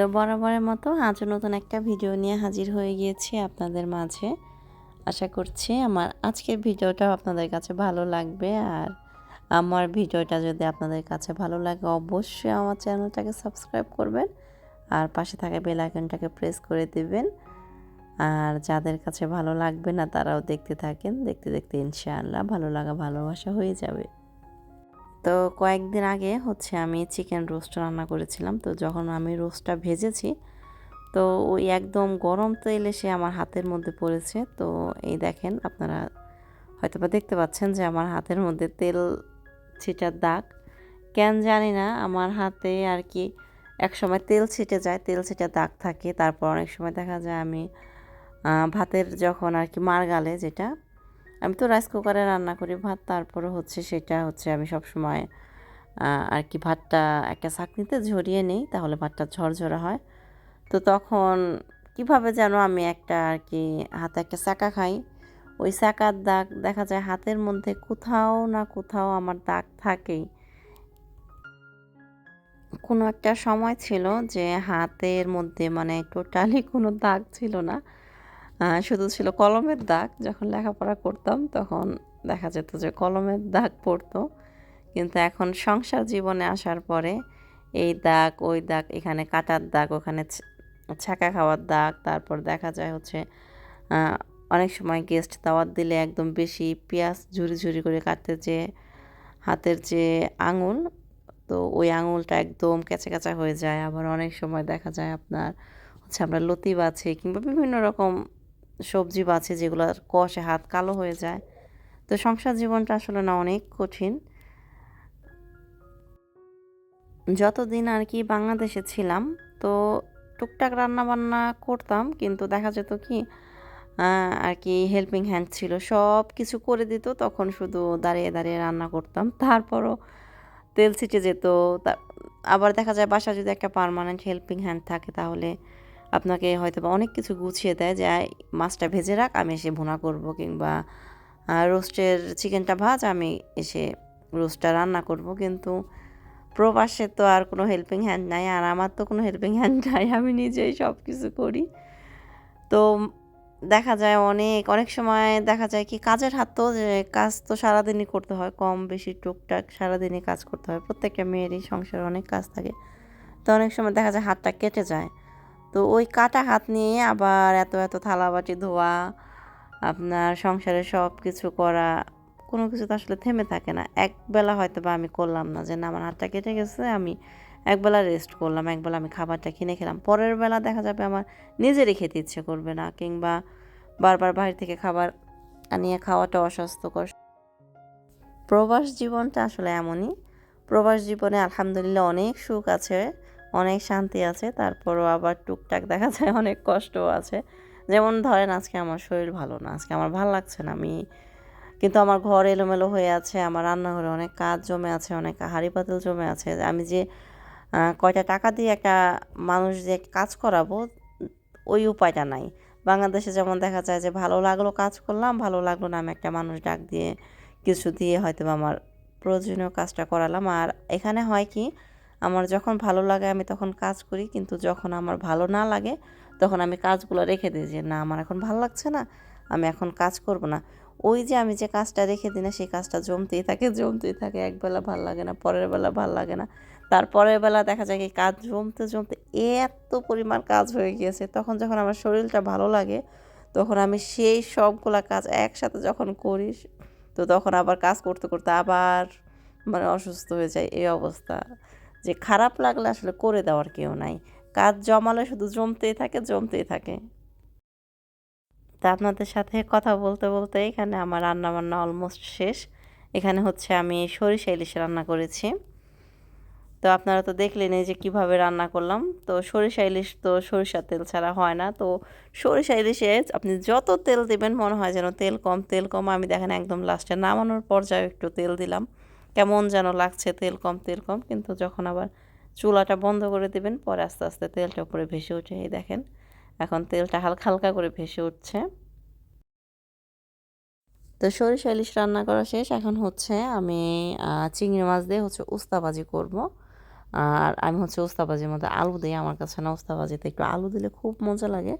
তো বরাবরের মতো আজও নতুন একটা ভিডিও নিয়ে হাজির হয়ে গিয়েছি আপনাদের মাঝে। আশা করছি আমার আজকের ভিডিওটাও আপনাদের কাছে ভালো লাগবে আর আমার ভিডিওটা যদি আপনাদের কাছে ভালো লাগে অবশ্যই আমার চ্যানেলটাকে সাবস্ক্রাইব করবেন আর পাশে থাকা বেল আইকনটাকে প্রেস করে দিবেন। আর যাদের কাছে ভালো লাগবে না তারাও দেখতে থাকেন, দেখতে দেখতে ইনশাআল্লাহ ভালো লাগা, ভালোবাসা হয়ে যাবে। তো কয়েকদিন আগে হচ্ছে আমি চিকেন রোস্ট রান্না করেছিলাম। তো যখন আমি রোস্টটা ভেজেছি, তো ওই একদম গরম তেল এসে আমার হাতের মধ্যে পড়েছে। তো এই দেখেন, আপনারা হয়তো বা দেখতে পাচ্ছেন যে আমার হাতের মধ্যে তেল ছিটার দাগ। কেন জানি না, আমার হাতে আর কি এক সময় তেল ছিটে যায়, তেল ছিটার দাগ থাকে। তারপর অনেক সময় দেখা যায় আমি ভাতের যখন আর কি মার গালে যেটা আমি তো রাইস কুকারে রান্না করি, ভাত, তারপরে হচ্ছে সেটা হচ্ছে আমি সব সময় আর কি ভাতটা একটা চাকনিতে ঝরিয়ে নিই, তাহলে ভাতটা ঝরঝরা হয়। তো তখন কীভাবে যেন আমি একটা আর কি হাতে একটা চাকা খাই, ওই চাকার দাগ দেখা যায় হাতের মধ্যে কোথাও না কোথাও আমার দাগ থাকেই। কোনো একটা সময় ছিল যে হাতের মধ্যে মানে টোটালি কোনো দাগ ছিল না শুধু ছিল কলমের দাগ, যখন লেখাপড়া করতাম তখন দেখা যেত যে কলমের দাগ পড়তো। কিন্তু এখন সংসার জীবনে আসার পরে এই দাগ, ওই দাগ, এখানে কাটার দাগ, ওখানে ছাকা খাওয়ার দাগ, তারপর দেখা যায় হচ্ছে অনেক সময় গেস্ট দাওয়াত দিলে একদম বেশি পেঁয়াজ ঝুরি ঝুরি করে কাটতে যে হাতের যে আঙুল, তো ওই আঙুলটা একদম ক্যাচা ক্যাচা হয়ে যায়। আবার অনেক সময় দেখা যায় আপনার হচ্ছে আমরা লতি বাছে কিংবা বিভিন্ন রকম সবজি বাছে যেগুলোর কষে হাত কালো হয়ে যায়। তো সংসার জীবনটা আসলে না অনেক কঠিন। যতদিন আর কি বাংলাদেশে ছিলাম, তো টুকটাক রান্না বান্না করতাম, কিন্তু দেখা যেত কি আর কি হেল্পিং হ্যান্ড ছিল। সব কিছু করে দিত, তখন শুধু দাঁড়িয়ে দাঁড়িয়ে রান্না করতাম। তারপরও তেল ছিটে যেত। আবার দেখা যায় বাসা যদি একটা পারমানেন্ট হেল্পিং হ্যান্ড থাকে, তাহলে আপনাকে হয়তো বা অনেক কিছু গুছিয়ে দেয় যে মাছটা ভেজে রাখ, আমি এসে ভুনা করব। কিংবা রোস্টের চিকেনটা ভাজ, আমি এসে রোস্টটা রান্না করব। কিন্তু প্রবাসে তো আর কোনো হেল্পিং হ্যান্ড নাই, আর আমার তো কোনো হেল্পিং হ্যান্ড নাই, আমি নিজেই সব কিছু করি। তো দেখা যায় অনেক অনেক সময় দেখা যায় কি কাজের হাত তো যে, কাজ তো সারাদিনই করতে হয়, কম বেশি টুকটাক সারাদিনই কাজ করতে হয়। প্রত্যেকটা মেয়েরই সংসারে অনেক কাজ থাকে। তো অনেক সময় দেখা যায় হাতটা কেটে যায়। তো ওই কাটা হাত নিয়ে আবার এত এত থালাবাটি ধোয়া, আপনার সংসারে সব কিছু করা, কোনো কিছু তো আসলে থেমে থাকে না। একবেলা হয়তো বা আমি করলাম না যে, না, আমার হাতটা কেটে গেছে, আমি একবেলা রেস্ট করলাম, একবেলা আমি খাবারটা কিনে খেলাম। পরের বেলা দেখা যাবে আমার নিজেরই খেতে ইচ্ছে করবে না, কিংবা বারবার বাইরে থেকে খাবার আনিয়ে খাওয়াটা অস্বাস্থ্যকর। প্রবাস জীবনটা আসলে এমনই। প্রবাস জীবনে আলহামদুলিল্লাহ অনেক সুখ আছে। অনেক শান্তি আছে, তারপরও আবার টুকটাক দেখা যায় অনেক কষ্টও আছে। যেমন ধরেন আজকে আমার শরীর ভালো না, আজকে আমার ভালো লাগছে না, আমি কিন্তু আমার ঘর এলোমেলো হয়ে আছে, আমার রান্নাঘরে অনেক কাজ জমে আছে, অনেক হাঁড়ি পাতিল জমে আছে, আমি যে কয়টা টাকা দিয়ে একটা মানুষ যে কাজ করাবো, ওই উপায়টা নাই। বাংলাদেশে যেমন দেখা যায় যে ভালো লাগল কাজ করলাম, ভালো লাগল না আমি একটা মানুষ ডাক দিয়ে কিছু দিয়ে হয়তো আমার প্রয়োজনীয় কাজটা করালাম। আর এখানে হয় কি আমার যখন ভালো লাগে, আমি তখন কাজ করি। কিন্তু যখন আমার ভালো না লাগে, তখন আমি কাজগুলো রেখে দিই যে, না, আমার এখন ভালো লাগছে না, আমি এখন কাজ করব না। ওই যে আমি যে কাজটা রেখে দিই না, সেই কাজটা জমতেই থাকে জমতেই থাকে। একবেলা ভালো লাগে না, পরের বেলা ভালো লাগে না। তারপরের বেলা দেখা যায় কি, কাজ জমতে জমতে এত পরিমাণ কাজ হয়ে গিয়েছে। তখন যখন আমার শরীরটা ভালো লাগে, তখন আমি সেই সবগুলা কাজ একসাথে যখন করি, তো তখন আবার কাজ করতে করতে আবার মানে অসুস্থ হয়ে যায়। এই অবস্থা। যে খারাপ লাগলে আসলে করে দেওয়ার কেউ নাই। কাজ জমালে শুধু জমতেই থাকে জমতেই থাকে। তা আপনাদের সাথে কথা বলতে বলতে এখানে আমার রান্না বান্না অলমোস্ট শেষ। এখানে হচ্ছে আমি সরিষা ইলিশ রান্না করেছি। তো আপনারা তো দেখলেন যে কীভাবে রান্না করলাম। তো সরিষা ইলিশ তো সরিষার তেল ছাড়া হয় না। তো সরিষা ইলিশে আপনি যত তেল দেবেন মনে হয় যেন তেল কম তেল কম। আমি দেখেন একদম লাস্টে নামানোর পর্যায়ে একটু তেল দিলাম। কেমন যেন লাগছে তেল কম তেল কম, কিন্তু যখন আবার চুলাটা বন্ধ করে দেবেন, পরে আস্তে আস্তে তেলটা উপরে ভেসে উঠে। এই দেখেন, এখন তেলটা হালকা হালকা করে ভেসে উঠছে। তো সরিষা ইলিশ রান্না করা শেষ। এখন হচ্ছে আমি চিংড়ি মাছ দিয়ে হচ্ছে উস্তাবাজি করব। আর আমি হচ্ছে উস্তাবাজির মধ্যে আলু দিই। আমার কাছে না উস্তাবাজিতে একটু আলু দিলে খুব মজা লাগে।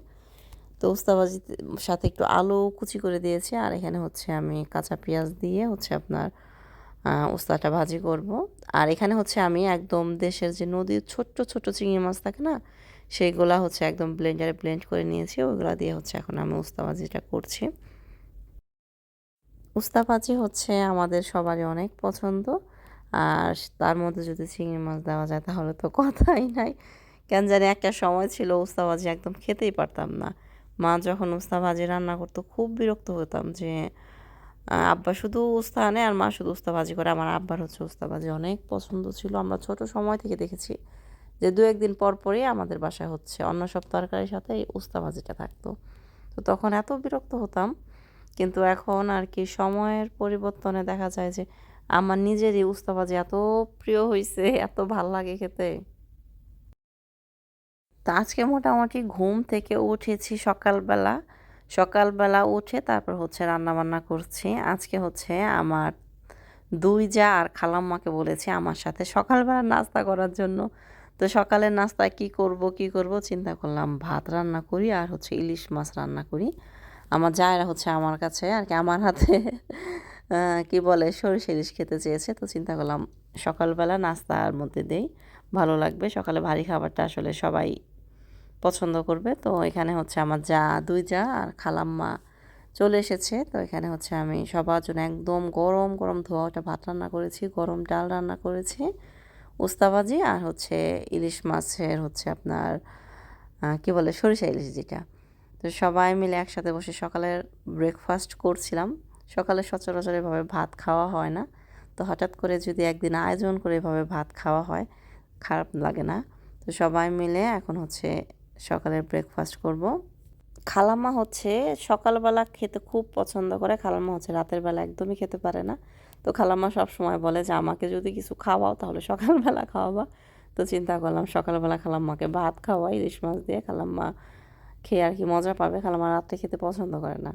তো উস্তাবাজির সাথে একটু আলু কুচি করে দিয়েছি। আর এখানে হচ্ছে আমি কাঁচা পেঁয়াজ দিয়ে হচ্ছে আপনার উস্তাটা ভাজি করব। আর এখানে হচ্ছে আমি একদম দেশের যে নদীর ছোট্ট ছোট্ট চিংড়ি মাছ থাকে না, সেইগুলা হচ্ছে একদম ব্লেন্ডারে ব্লেন্ড করে নিয়েছি। ওইগুলা দিয়ে হচ্ছে এখন আমি উস্তাবাজিটা করছি। উস্তাবাজি হচ্ছে আমাদের সবারই অনেক পছন্দ। আর তার মধ্যে যদি চিংড়ি মাছ দেওয়া যায় তাহলে তো কথাই নাই। কেন জানি একটা সময় ছিল উস্তাবাজি একদম খেতেই পারতাম না। মা যখন উস্তাবাজি রান্না করতো খুব বিরক্ত হতাম যে আব্বা শুধু উস্তা আনে আর মা শুধু উস্তাবাজি করে। আমার আব্বার হচ্ছে উস্তাবাজি অনেক পছন্দ ছিল। আমরা ছোট সময় থেকে দেখেছি যে দু একদিন পর পরই আমাদের বাসায় হচ্ছে অন্য সব তরকারির সাথে এই উস্তাবাজিটা থাকতো। তো তখন এত বিরক্ত হতাম। কিন্তু এখন আর কি সময়ের পরিবর্তনে দেখা যায় যে আমার নিজেরই উস্তাবাজি এত প্রিয় হয়েছে এত ভালো লাগে খেতে। তা আজকে মোটামুটি ঘুম থেকে উঠেছি সকালবেলা। সকালবেলা উঠে তারপর হচ্ছে রান্না বান্না করছি। আজকে হচ্ছে আমার দুই যা আর খালাম্মাকে বলেছি আমার সাথে সকালবেলা নাস্তা করার জন্য। তো সকালের নাস্তা কি করব কি করব চিন্তা করলাম ভাত রান্না করি আর হচ্ছে ইলিশ মাছ রান্না করি। আমার জায়রা হচ্ছে আমার কাছে আর কি আমার হাতে কি বলে, সরিষা ইলিশ খেতে চেয়েছে। তো চিন্তা করলাম সকালবেলা নাস্তার মধ্যে দেই, ভালো লাগবে। সকালে ভারী খাবারটা আসলে সবাই পছন্দ করবে। তো এখানে হচ্ছে আমার যা, দুই যা আর খালাম্মা চলে এসেছে। তো এখানে হচ্ছে আমি সবার জন্য একদম গরম গরম ধোয়া ওটা ভাত রান্না করেছি, গরম ডাল রান্না করেছি উস্তাবাজি আর হচ্ছে ইলিশ মাছের হচ্ছে আপনার কি বলে, সরিষা ইলিশ যেটা। তো সবাই মিলে একসাথে বসে সকালের ব্রেকফাস্ট করছিলাম। সকালে সচরাচর এভাবে ভাত খাওয়া হয় না। তো হঠাৎ করে যদি একদিন আয়োজন করে এভাবে ভাত খাওয়া হয়, খারাপ লাগে না। তো সবাই মিলে এখন হচ্ছে সকালের ব্রেকফাস্ট করব। খালাম্মা হচ্ছে সকালবেলা খেতে খুব পছন্দ করে। খালাম্মা হচ্ছে রাতের বেলা একদমই খেতে পারে না। তো খালাম্মা সব সময় বলে যে, আমাকে যদি কিছু খাওয়াও তাহলে সকালবেলা খাওয়াবা। তো চিন্তা করলাম, সকালবেলা খালাম্মাকে ভাত খাওয়াই, ইলিশ মাছ দিয়ে খালাম্মা খেয়ে আর কি মজা পাবে। খালাম্মা রাত্রে খেতে পছন্দ করে না।